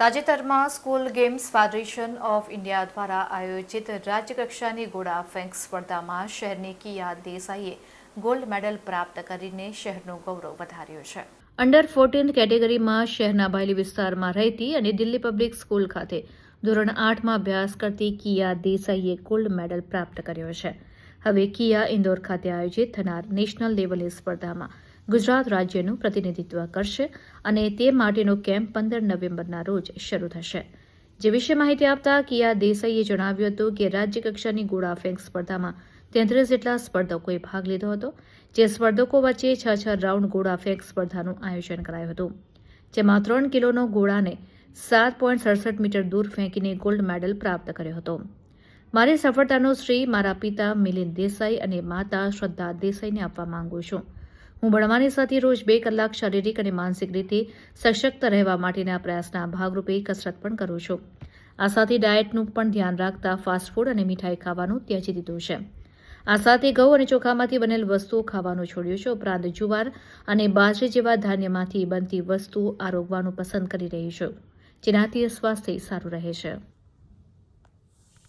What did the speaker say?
તાજેતરમાં school games federation of India દ્વારા આયોજિત રાજ્યકક્ષાની ગોળા ફેંક સ્પર્ધામાં શહેરની કિયા દેસાઈએ ગોલ્ડ મેડલ પ્રાપ્ત કરીને શહેરનું ગૌરવ વધાર્યું છે. અંડર ફોર્ટીન કેટેગરીમાં શહેરના બાયલી વિસ્તારમાં રહેતી અને દિલ્હી પબ્લિક સ્કૂલ ખાતે ધોરણ આઠમાં અભ્યાસ કરતી કિયા દેસાઈએ ગોલ્ડ મેડલ પ્રાપ્ત કર્યો છે. હવે કિયા ઇન્દોર ખાતે આયોજિત થનાર નેશનલ લેવલની સ્પર્ધામાં ગુજરાત રાજ્યનું પ્રતિનિધિત્વ કરશે અને તે માટેનો કેમ્પ પંદર નવેમ્બરના રોજ શરૂ થશે. જે વિશે માહિતી આપતા કિયા દેસાઈએ જણાવ્યું હતું કે રાજ્ય કક્ષાની ગોળા ફેંક સ્પર્ધામાં તેત્રીસ જેટલા સ્પર્ધકોએ ભાગ લીધો હતો, જે સ્પર્ધકો વચ્ચે છ છ રાઉન્ડ ગોળા ફેંક સ્પર્ધાનું આયોજન કરાયું હતું, જેમાં ત્રણ કિલોનો ગોળાને સાત પોઈન્ટ સડસઠ મીટર દૂર ફેંકીને ગોલ્ડ મેડલ પ્રાપ્ત કર્યો હતો. મારી સફળતાનો શ્રી મારા પિતા મિલિંદ દેસાઈ અને માતા શ્રદ્ધા દેસાઈને આપવા માંગુ છું. હું ભણવાની સાથે રોજ બે કલાક શારીરિક અને માનસિક રીતે સશક્ત રહેવા માટેના પ્રયાસના ભાગરૂપે કસરત પણ કરું છું. આ સાથે ડાયટનું પણ ધ્યાન રાખતા ફાસ્ટફૂડ અને મીઠાઈ ખાવાનું ત્યજી દીધું છે. આ સાથે ઘઉં અને ચોખામાંથી બનેલ વસ્તુઓ ખાવાનું છોડ્યું છે. ઉપરાંત જુવાર અને બાજરી જેવા ધાન્યમાંથી બનતી વસ્તુઓ આરોગવાનું પસંદ કરી રહી છું. જેનાથી સ્વાસ્થ્ય સારું રહે છે.